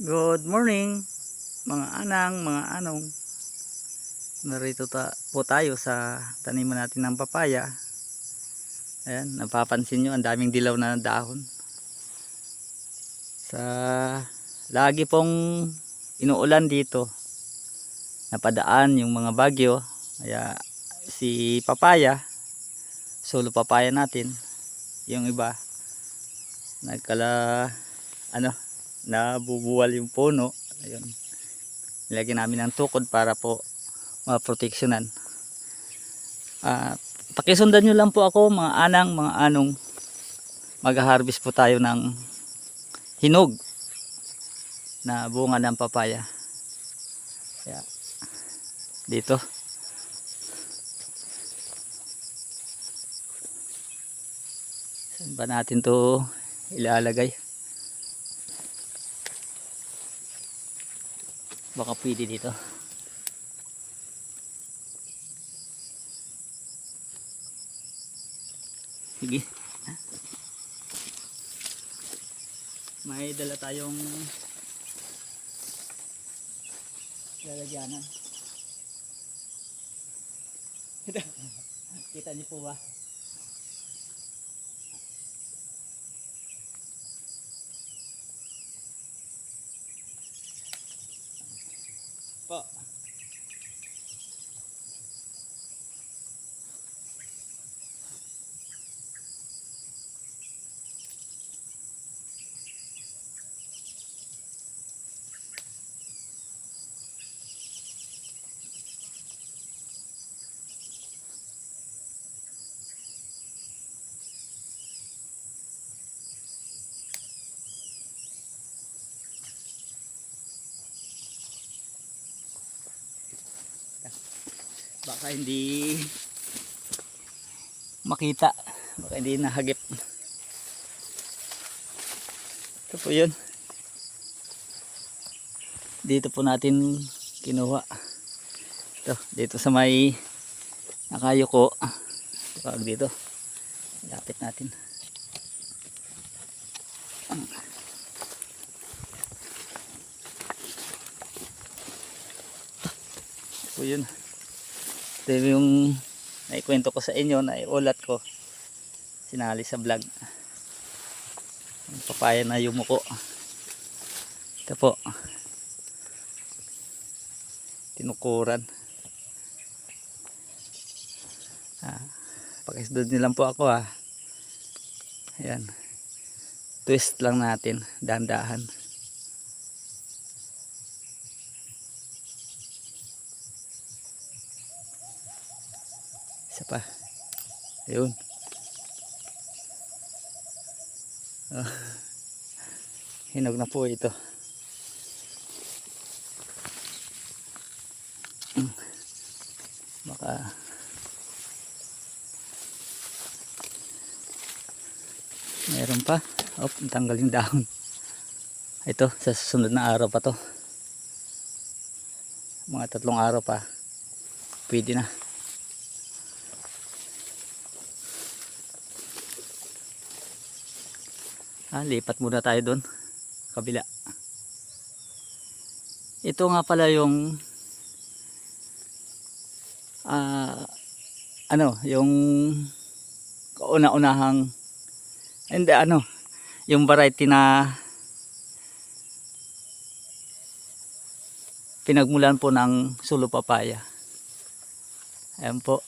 Good morning mga anang, mga anong. Narito ta po tayo sa taniman natin ng papaya. Ayan, napapansin nyo ang daming dilaw na dahon. Sa lagi pong inuulan dito. Napadaan yung mga bagyo. Kaya si papaya, solo papaya natin, yung iba nagkala ano nabubuwal yung puno. Ayun. Nilagyan namin ng tukod para po maproteksyonan. At pakisundan nyo lang po ako mga anang mga anong. Mag-harvest po tayo ng hinog na bunga ng papaya. Kaya, dito. Saan ba natin to ilalagay baka pwede dito. Sige. May dala tayong lalagyanan. Kita niyo po ba po baka hindi makita. baka hindi nahagip. Ito po yun. Dito po natin kinuha. Ito dito sa may nakayuko tawag dito. Lapit natin. Ito po yun ito yung naikwento ko sa inyo na iulat ko. Sinali sa vlog. Ang papaya na yumuko ito po. Tinukuran. Ah, pakisdod nyo lang po ako ah. Ayan. Twist lang natin. Dahan-dahan isa pa. Ayun. Ah, hinog na po ito. Baka meron pa. Oh, tanggal yung dahon ito sa susunod na araw pa to. Mga tatlong araw pa. Pwede na Ah, lipat muna tayo doon. Kabila. Ito nga pala yung ah ano, yung kauna-unahang hindi ano, yung variety na pinagmulan po ng sulo papaya. Ayan po.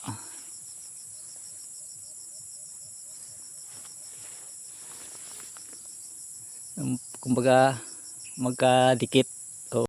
Kumbaga magkadikit